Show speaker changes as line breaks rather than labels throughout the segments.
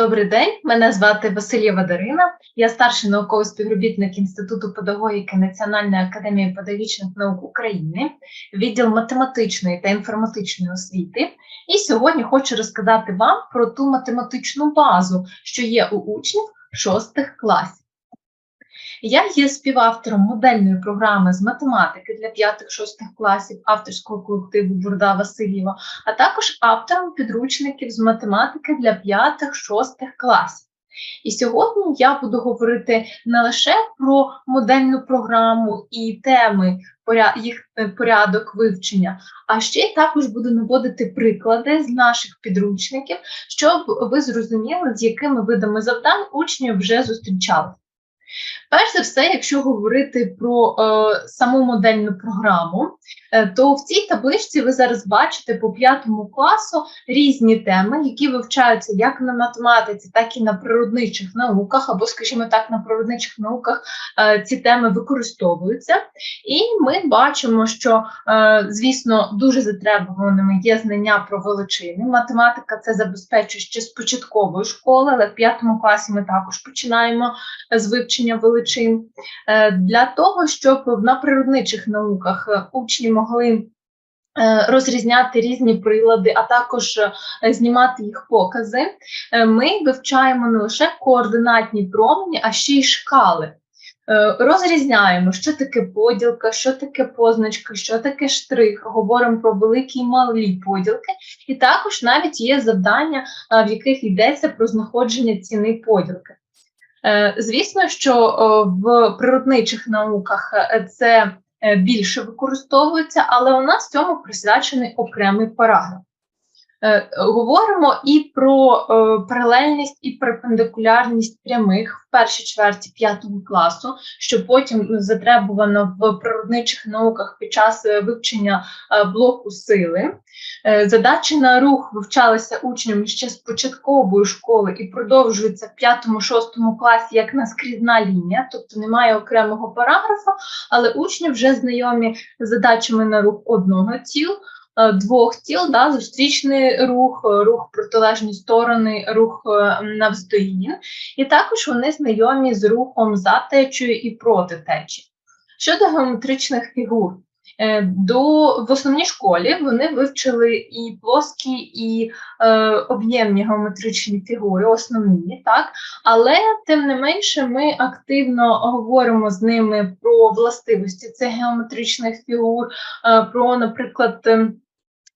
Добрий день, мене звати Васильєва Дарина. Я старший науковий співробітник Інституту педагогіки Національної академії педагогічних наук України, відділ математичної та інформатичної освіти. І сьогодні хочу розказати вам про ту математичну базу, що є у учнів шостих класів. Я є співавтором модельної програми з математики для 5-6 класів авторського колективу Бурда Васильєва, а також автором підручників з математики для 5-6 класів. І сьогодні я буду говорити не лише про модельну програму і теми, їх е, порядок вивчення, а ще також буду наводити приклади з наших підручників, щоб ви зрозуміли, з якими видами завдань учні вже зустрічалися. Перш за все, якщо говорити про е, саму модельну програму, е, то в цій табличці ви зараз бачите по п'ятому класу різні теми, які вивчаються як на математиці, так і на природничих науках, або, скажімо так, на природничих науках е, ці теми використовуються. І ми бачимо, що, е, звісно, дуже затребуваними є знання про величини. Математика це забезпечує ще з початкової школи, але в п'ятому класі ми також починаємо з вивчення величин, е, для того, щоб на природничих науках е, учні могли е, розрізняти різні прилади, а також знімати їх покази, ми вивчаємо не лише координатні промені, а ще й шкали. Розрізняємо, що таке поділка, що таке позначка, що таке штрих, говоримо про великі і малі поділки, і також навіть є завдання, в яких йдеться про знаходження ціни поділки. Е, звісно, що в природничих науках е, це е, більше використовується, але у нас цьому присвячений окремий параграф. Говоримо і про паралельність і перпендикулярність прямих в першій чверті п'ятого класу, що потім затребувано в природничих науках під час вивчення блоку сили. Е, задачі на рух вивчалися учнями ще з початкової школи і продовжуються в 5-6 класі як наскрізна лінія, тобто немає окремого параграфа, але учні вже знайомі з задачами на рух одного тіл. Е, двох тіл, да, зустрічний рух, рух протилежні сторони, рух е, і також вони знайомі з рухом за течею і проти течії. Щодо геометричних фігур, Е, до в основній школі вони вивчили і плоскі, і е, об'ємні геометричні фігури, основні, так але тим не менше ми активно говоримо з ними про властивості цих геометричних фігур, е, про, наприклад.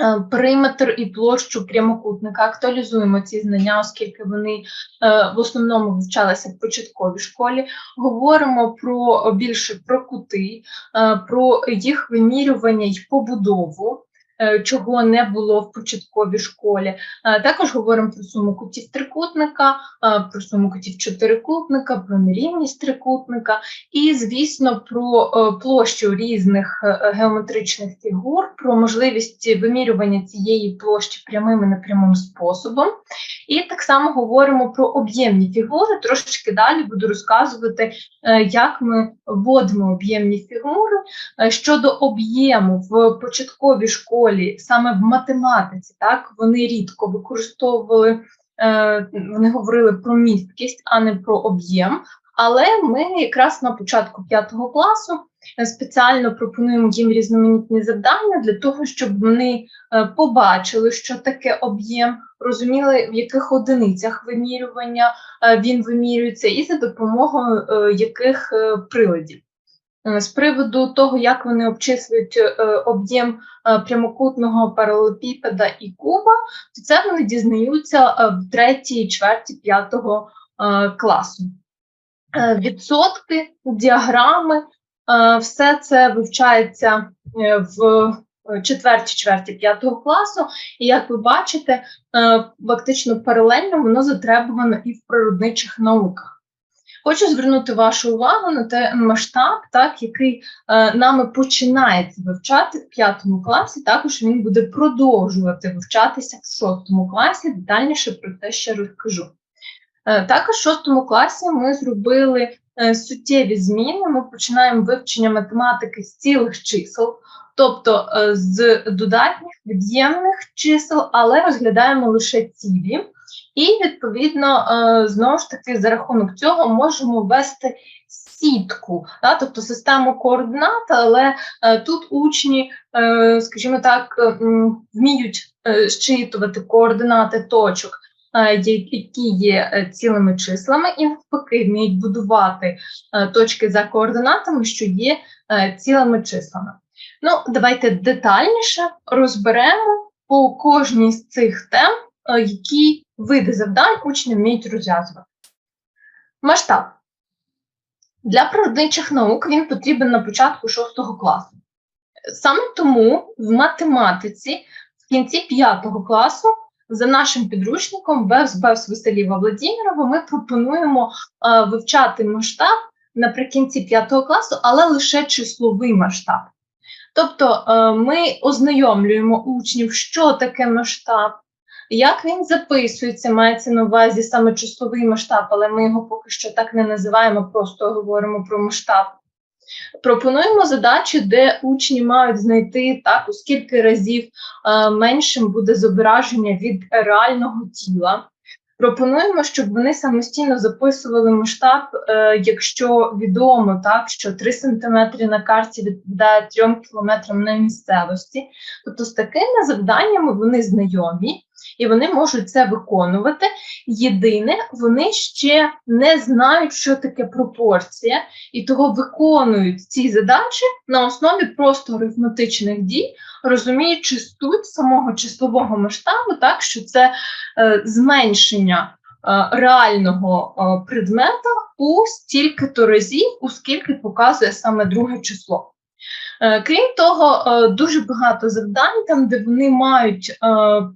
Е, периметр і площу прямокутника, актуалізуємо ці знання, оскільки вони е, в основному вивчалися в початковій школі. Говоримо про більше про кути, е, про їх вимірювання й побудову. Е, чого не було в початковій школі. Е, також говоримо про суму кутів трикутника, е, про суму кутів чотирикутника, про нерівність трикутника і, звісно, про площу різних геометричних фігур, про можливість вимірювання цієї площі прямим і непрямим способом. І так само говоримо про об'ємні фігури. Трошечки далі буду розказувати, як ми вводимо об'ємні фігури щодо об'єму в початковій школі школі, саме в математиці, так вони рідко використовували, е, вони говорили про місткість, а не про об'єм. Але ми якраз на початку п'ятого класу спеціально пропонуємо їм різноманітні завдання для того, щоб вони е, побачили, що таке об'єм, розуміли, в яких одиницях вимірювання е, він вимірюється, і за допомогою яких приладів. Е, з приводу того, як вони обчислюють е, об'єм е, прямокутного паралелепіпеда і куба, то це вони дізнаються в третій чверті п'ятого класу. Відсотки, діаграми, все це вивчається в четвертій чверті п'ятого класу, і як ви бачите, фактично паралельно воно затребувано і в природничих науках. Хочу звернути вашу увагу на те масштаб, так який е, нами починається вивчати в п'ятому класі. Також він буде продовжувати вивчатися в шостому класі. Детальніше про те ще розкажу. Е, також в шостому класі ми зробили е, суттєві зміни. Ми починаємо вивчення математики з цілих чисел, тобто е, з додатніх від'ємних чисел, але розглядаємо лише цілі. І відповідно е, знову ж таки за рахунок цього можемо ввести сітку, да, тобто систему координат, але е, тут учні, е, скажімо так, вміють щитувати координати точок, які є цілими числами, і навпаки вміють будувати точки за координатами, що є цілими числами. Ну, давайте детальніше розберемо по кожній з цих тем, які види завдань учні вміють розв'язувати. Масштаб. Для природничих наук він потрібен на початку 6 класу. Саме тому в математиці в кінці 5 класу за нашим підручником Бевс Бевс Веселіва Владімірова ми пропонуємо е, вивчати масштаб наприкінці 5 класу, але лише числовий масштаб. Тобто е, ми ознайомлюємо учнів, що таке масштаб, як він записується, мається на увазі саме числовий масштаб, але ми його поки що так не називаємо, просто говоримо про масштаб. Пропонуємо задачі, де учні мають знайти так, у скільки разів е, меншим буде зображення від реального тіла. Пропонуємо, щоб вони самостійно записували масштаб, е, якщо відомо, так, що 3 см на карті відповідає 3 км на місцевості. Тобто з такими завданнями вони знайомі і вони можуть це виконувати. Єдине, вони ще не знають, що таке пропорція, і того виконують ці задачі на основі просто арифметичних дій, розуміючи суть самого числового масштабу, так що це е, зменшення е, реального е, предмета у стільки-то разів, у скільки показує саме друге число. Е, Крім того, е, дуже багато завдань, там, де вони мають, е,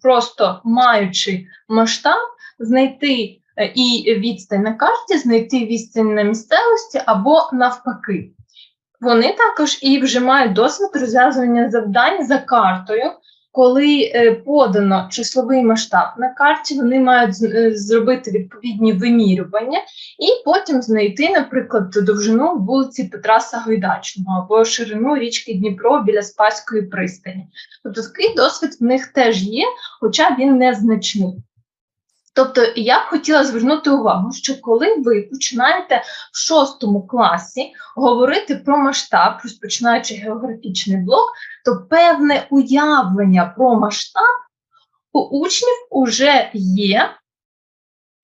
просто маючи масштаб, знайти е, і відстань на карті, знайти відстань на місцевості або навпаки. Вони також і вже мають досвід розв'язування завдань за картою. Коли е, подано числовий масштаб на карті, вони мають е, зробити відповідні вимірювання і потім знайти, наприклад, довжину вулиці Петра Сагайдачного або ширину річки Дніпро біля Спаської пристані. Тобто такий досвід в них теж є, хоча він незначний. Тобто я б хотіла звернути увагу, що коли ви починаєте в шостому класі говорити про масштаб, розпочинаючи географічний блок, то певне уявлення про масштаб у учнів уже є,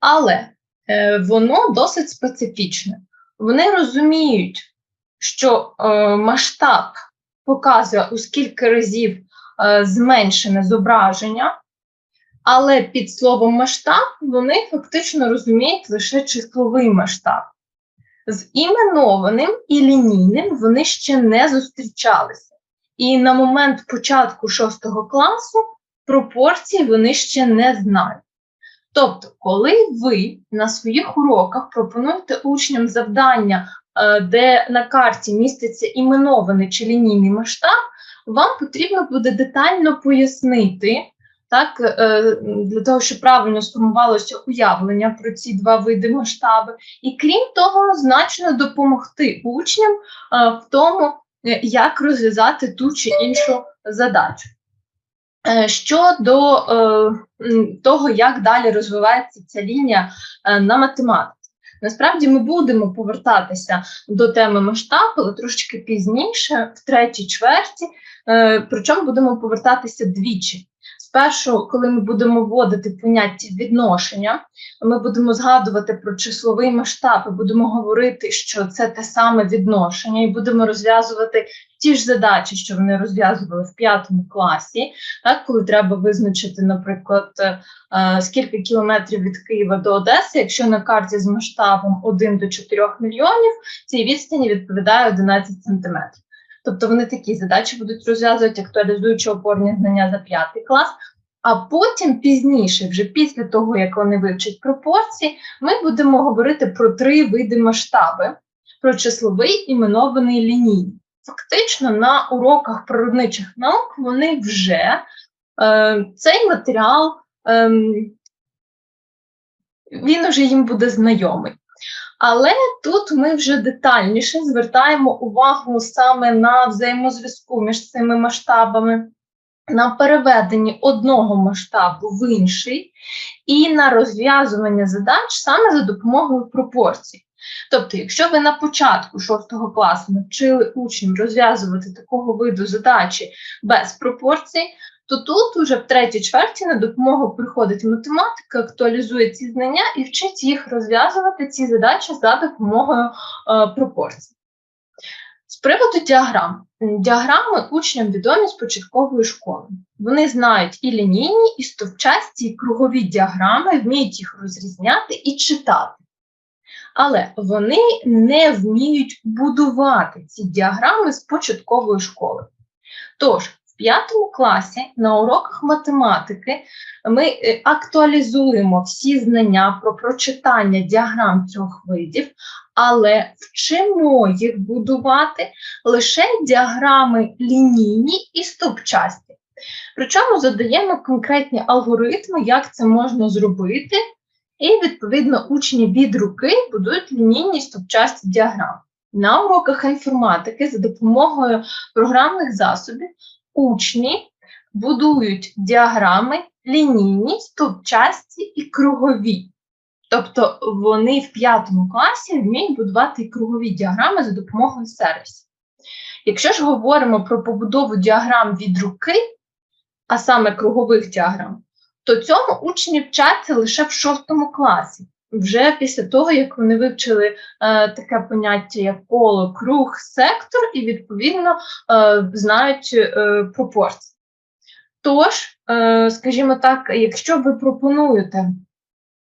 але е, воно досить специфічне. Вони розуміють, що е, масштаб показує у скільки разів е, зменшене зображення, але під словом масштаб вони фактично розуміють лише числовий масштаб. З іменованим і лінійним вони ще не зустрічалися. І на момент початку 6 класу пропорції вони ще не знають. Тобто, коли ви на своїх уроках пропонуєте учням завдання, е, де на карті міститься іменований чи лінійний масштаб, вам потрібно буде детально пояснити, так, е, для того, щоб правильно сформувалося уявлення про ці два види масштаби, і крім того, значно допомогти учням е, в тому, е, як розв'язати ту чи іншу задачу. Щодо того, як далі розвивається ця лінія на математиці. Насправді ми будемо повертатися до теми масштабу, але трошечки пізніше, в третій чверті, причому будемо повертатися двічі. Спершу, коли ми будемо вводити поняття відношення, ми будемо згадувати про числовий масштаб і будемо говорити, що це те саме відношення, і будемо розв'язувати ті ж задачі, що вони розв'язували в п'ятому класі, так, коли треба визначити, наприклад, е, скільки кілометрів від Києва до Одеси, якщо на карті з масштабом 1 до 4 мільйонів, цій відстані відповідає 11 сантиметрів. Тобто вони такі задачі будуть розв'язувати, актуалізуючи опорні знання за п'ятий клас. А потім пізніше, вже після того, як вони вивчать пропорції, ми будемо говорити про три види масштаби: про числовий, іменований лінійний. Фактично, на уроках природничих наук вони вже е, цей матеріал е, він вже їм буде знайомий. Але тут ми вже детальніше звертаємо увагу саме на взаємозв'язку між цими масштабами. на переведенні одного масштабу в інший і на розв'язування задач саме за допомогою пропорцій. Тобто, якщо ви на початку 6 класу навчили учнів розв'язувати такого виду задачі без пропорцій, то тут уже в третій чверті на допомогу приходить математика, актуалізує ці знання і вчить їх розв'язувати ці задачі за допомогою е, пропорцій. З приводу діаграм. Діаграми учням відомі з початкової школи. Вони знають і лінійні, і стовпчасті, і кругові діаграми, вміють їх розрізняти і читати. Але вони не вміють будувати ці діаграми з початкової школи. Тож, п'ятому класі на уроках математики ми е, актуалізуємо всі знання про прочитання діаграм трьох видів, але вчимо їх будувати лише діаграми лінійні і стовпчасті. Причому задаємо конкретні алгоритми, як це можна зробити, і, відповідно, учні від руки будують лінійні стовпчасті діаграми. На уроках інформатики за допомогою програмних засобів учні будують діаграми лінійні, стовпчасті і кругові. Тобто вони в п'ятому класі вміють будувати кругові діаграми за допомогою сервісів. Якщо ж говоримо про побудову діаграм від руки, а саме кругових діаграм, то цьому учні вчаться лише в шостому класі, вже після того, як вони вивчили е, таке поняття, як коло, круг, сектор, і, відповідно, е, знають е, пропорції. Тож, е, скажімо так, якщо ви пропонуєте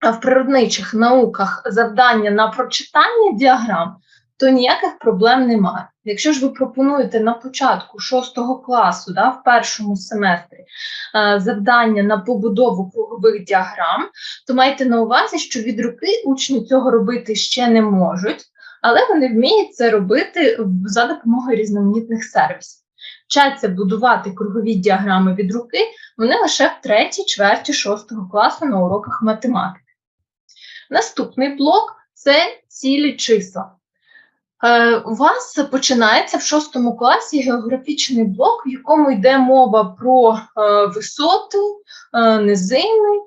в природничих науках завдання на прочитання діаграм, то ніяких проблем немає. Якщо ж ви пропонуєте на початку 6 класу, да, в першому семестрі е, завдання на побудову кругових діаграм, то майте на увазі, що від руки учні цього робити ще не можуть, але вони вміють це робити за допомогою різноманітних сервісів. Вчаться будувати кругові діаграми від руки, вони лише в третій чверті 6 класу на уроках математики. Наступний блок це цілі числа. Е, у вас починається в шостому класі географічний блок, в якому йде мова про е, висоти, е, низини,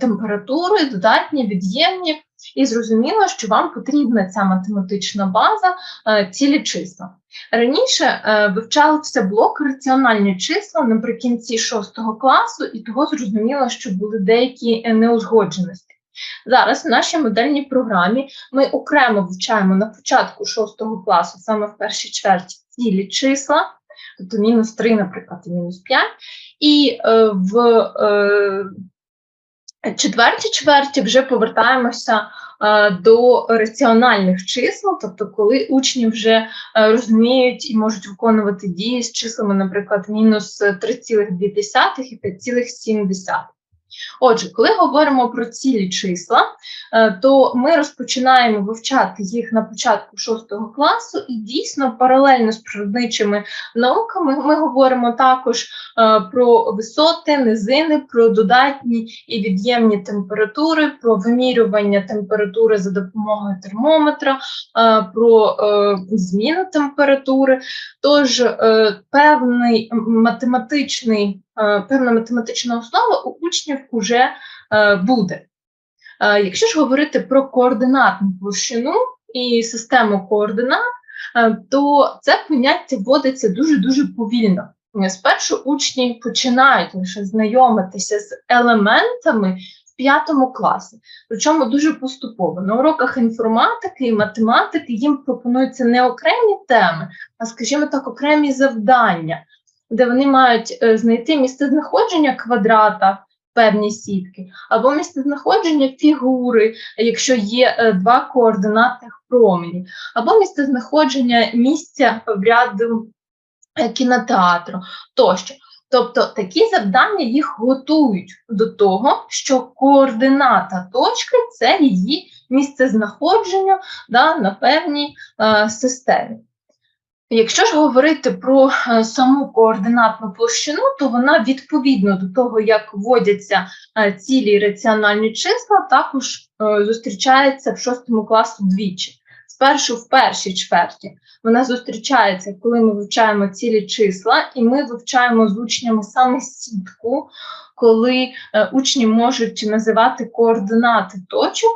температури, додатні, від'ємні. І зрозуміло, що вам потрібна ця математична база цілі числа. Раніше вивчався блок раціональні числа наприкінці шостого класу, і того зрозуміло, що були деякі неузгодженості. Зараз в нашій модельній програмі ми окремо вивчаємо на початку 6 класу, саме в першій чверті, цілі числа, тобто мінус 3, наприклад, і мінус 5, і е, в е, четвертій чверті вже повертаємося е, до раціональних чисел, тобто, коли учні вже е, розуміють і можуть виконувати дії з числами, наприклад, мінус 3,2 і 5,7. Отже, коли говоримо про цілі числа, е, то ми розпочинаємо вивчати їх на початку 6 класу, і дійсно паралельно з природничими науками ми говоримо також е, про висоти, низини, про додатні і від'ємні температури, про вимірювання температури за допомогою термометра, е, про зміну температури. Тож певний математичний певна математична основа учнів вже е, буде. Е, якщо ж говорити про координатну площину і систему координат, то це поняття вводиться дуже-дуже повільно. Спершу учні починають лише знайомитися з елементами в п'ятому класі, причому дуже поступово. На уроках інформатики і математики їм пропонуються не окремі теми, а, скажімо так, окремі завдання, де вони мають е, знайти місце знаходження квадрата певні сітки, або місце знаходження фігури, якщо є е, два координатних промені, або місце знаходження місця в ряду е, кінотеатру тощо. Тобто такі завдання їх готують до того, що координата точки це її місце знаходження да, на певній е, системі. Якщо ж говорити про е, саму координатну площину, то вона відповідно до того, як вводяться е, цілі раціональні числа, також е, зустрічається в шостому класу двічі. спершу в першій чверті вона зустрічається, коли ми вивчаємо цілі числа, і ми вивчаємо з учнями саме сітку, коли учні можуть називати координати точок,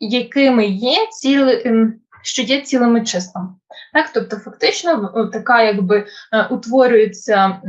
якими є ціли, ем, що є цілими числами. Так, тобто, фактично, така якби е, утворюється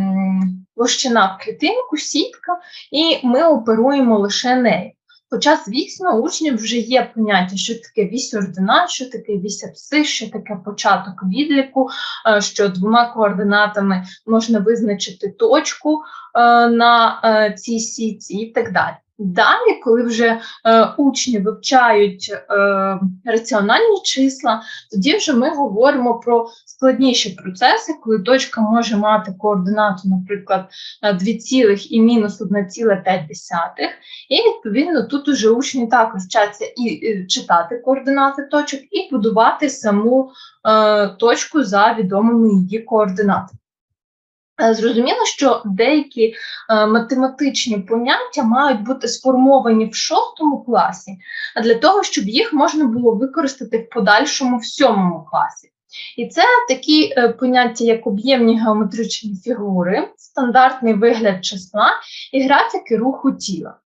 площина в клітинку, сітка, і ми оперуємо лише нею. Хоча, звісно, учнів вже є поняття, що таке вісь ординат, що таке вісь апсис, що таке початок відліку, е, що двома координатами можна визначити точку е, на е, цій сітці і так далі. Далі, коли вже е, учні вивчають е, раціональні числа, тоді вже ми говоримо про складніші процеси, коли точка може мати координату, наприклад, е, 2 цілих і мінус 1,5. І відповідно тут уже учні також вчаться і, і читати координати точок, і будувати саму е, точку за відомими її координатами. Е, Зрозуміло, що деякі е, математичні поняття мають бути сформовані в шостому класі, а для того, щоб їх можна було використати в подальшому в сьомому класі. І це такі е, поняття, як об'ємні геометричні фігури, стандартний вигляд числа і графіки руху тіла.